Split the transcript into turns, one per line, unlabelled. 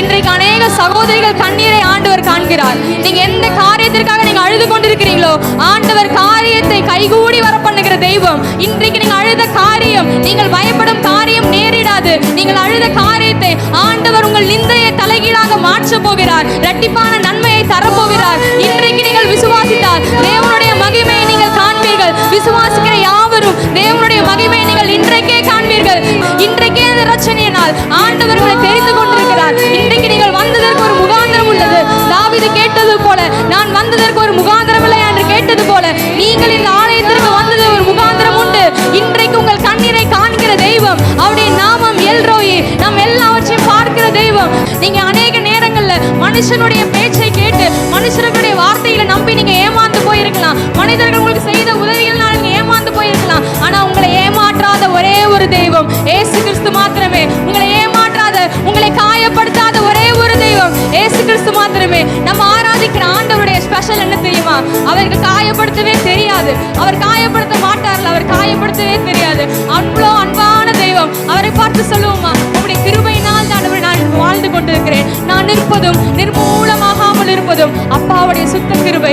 இன்றைக்கு அநேக சகோதரிகள் கண்ணீரை ஆண்டவர் காண்கிறார். நீங்க எந்த காரியத்திற்காக நீங்க அழுது கொண்டிருக்கிறீங்களோ ஆண்டவர் காரியத்தை கைகூடி வர பண்ணுகிற தெய்வம். இன்றைக்கு நீங்க அழுத காரியம் நீங்கள் பயப்படும் காரியம் நேரிடாது. நீங்கள் அழுத காரியத்தை ஆண்டவர் உங்கள் நிந்தையை தலைகீழாக மாற்ற போகிறார். இரட்டிப்பான நன்மையை தரப்போகிறார். இன்றைக்கு நீங்கள் விசுவாசித்தால் தேவனுடைய மகிமையை நீங்கள் காண்பீர்கள். விசுவாசிக்கிற யாவரும் தேவனுடைய மகிமையை நீங்கள் இன்றைக்கே காண்பீர்கள். தாவீது கேட்டது போல நான் வந்ததற்கு ஒரு முகாந்திரம் இல்லை என்று கேட்டது போல நீங்கள் இந்த ஆலயத்திற்கு வந்தது ஒரு முகாந்திரம் உண்டு. இன்றைக்கு உங்கள் கண்ணீரை காண்கிற தெய்வம் அவருடைய நாமம் எல்ரோயி. நாம் எல்லாவற்றையும் பார்க்கிற தெய்வம். நீங்க அநேக நேரங்கள்ல மனுஷனுடைய பேச்சை கேட்டு மனுஷர்களுடைய வார்த்தையில நம்பி நீங்க ஏமாந்து போயிருக்கலாம். மனிதர்கள் உங்களுக்கு செய்த உதவிகள் நீங்க ஏமாந்து போயிருக்கலாம். ஆனா உங்களை ஏமாற்றாத ஒரே ஒரு தெய்வம் ஏசு கிறிஸ்து மாத்திரமே. உங்களை அது மாத்திரமே நம்ம ஆராதிக்கிற ஆண்டவருடைய ஸ்பெஷல் என்ன தெரியுமா? அவருக்கு காயப்படுத்தவே தெரியாது. அவர் காயப்படுத்த மாட்டார்ல அவர் காயப்படுத்தவே தெரியாது. அவ்வளோ அன்பான தெய்வம். அவரை பார்த்து சொல்லுவோமா உங்களுடைய கிருபையினால் தான் நான் வாழ்ந்து கொண்டிருக்கிறேன். நான் இருப்பதும் நிர்மூலமாகாமல் இருப்பதும் அப்பாவுடைய சுத்த கிருபை.